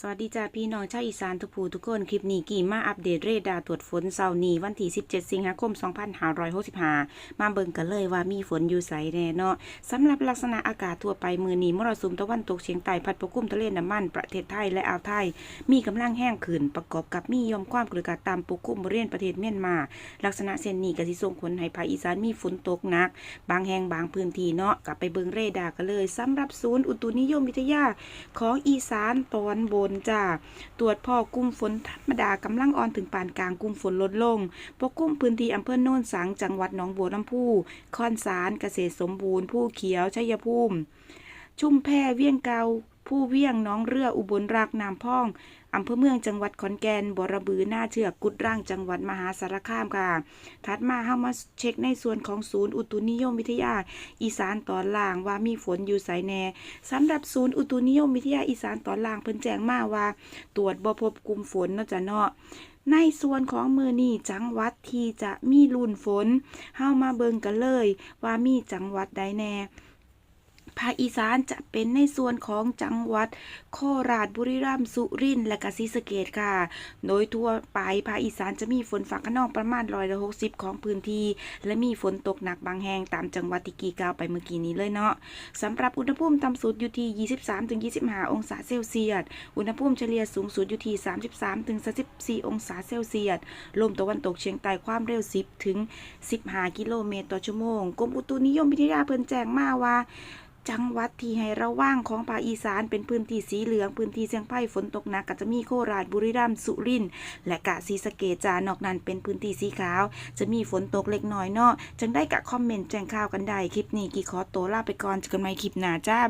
สวัสดีจ้าพี่น้องชาวอีสานทุกผู้ทุกคน คลิปนี้กี่มาอัปเดตเรดาร์ตรวจฝนเสาร์นี้วันที่ 17 สิงหาคม 2565 มาเบิ่งกันเลยว่ามีฝนอยู่ไสแน่เนาะสำหรับลักษณะอากาศทั่วไปมือนี้มรสุมตะวันตกเฉียงใต้พัดปกคลุมทะเลน้ำมันประเทศไทยและอ่าวไทย มีกำลังแห้งขึ้นประกอบกับมียอมความกดอากาศต่ำปกคลุมบริเวณประเทศเมียนมา ลักษณะเช่นนี้ก็สิส่งผลให้ภาคอีสานมีฝนตกหนัก บางแห่งบางพื้นที่เนาะกลับไปเบิ่งเรดาร์กันเลยสำหรับศูนย์อุตุนิยมวิทยาของอีสานตอนบนจ้า ตรวจพอกลุ่มฝนธรรมดากำลังอ่อนถึงปานกลางกลุ่มฝนลดลง ปกกุ้มพื้นที่อำเภอโน่นสัง จังหวัดหนองบัวลำพูคอนสารเกษตรสมบูรณ์ ผู้เขียว ชัยภูมิ ชุ่มแพเวียงเกา ผู้เวียงน้องเรืออุบลรักน้ำพองอำเภอเมืองจังหวัดขอนแก่นบรบือหน้าเชือกกุดร่างจังหวัดมหาสารคามค่ะ ถัดมาเฮามาเช็คในส่วนของศูนย์อุตุนิยมวิทยา อีสานตอนล่างว่ามีฝนอยู่ไสแน่สำหรับศูนย์อุตุนิยมวิทยาอีสานตอนล่างเพิ่นแจ้งมาว่า ตรวจบ่พบกลุ่มฝนเนาะจ้ะเนาะในส่วนของมือนี้จังหวัดที่จะมีลุ่นฝนเฮามาเบิงกันเลย ว่ามีจังหวัดใดแน่ ภาคอีสานจะเป็นในส่วนของจังหวัดโคราชบุรีรัมย์สุรินทร์และกศรีสะเกษค่ะ โดยทั่วไปภาคอีสานจะมีฝนฟ้าขนองประมาณร้อยละหกสิบของพื้นที่ และมีฝนตกหนักบางแห่งตามจังหวัดที่กีกาวไปเมื่อกี้นี้เลยเนาะสำหรับอุณหภูมิต่ำสุดอยู่ที่ 23-25 องศาเซลเซียส อุณหภูมิเฉลี่ยสูงสุดอยู่ที่ 33-34 องศาเซลเซียส ลมตะวันตกเฉียงใต้ความเร็ว 10ถึง15 กิโลเมตรต่อชั่วโมง กรมอุตุนิยมวิทยาเพิ่นแจ้งมาว่าจังหวัดที่ให้ระว่างของภาคอีสานเป็นพื้นที่สีเหลือง พื้นที่เสียงภัยฝนตกหนักก็จะมีโคราชบุรีรัมย์สุรินทร์และกะศรีสะเกดจานอกนั้นเป็นพื้นที่สีขาว จะมีฝนตกเล็กน้อยเนาะจังได้กะคอมเมนต์แจ้งข่าวกันได้คลิปนี้กี่ขอตัวลาไปก่อนเจอกันใหม่คลิปหน้าจ้า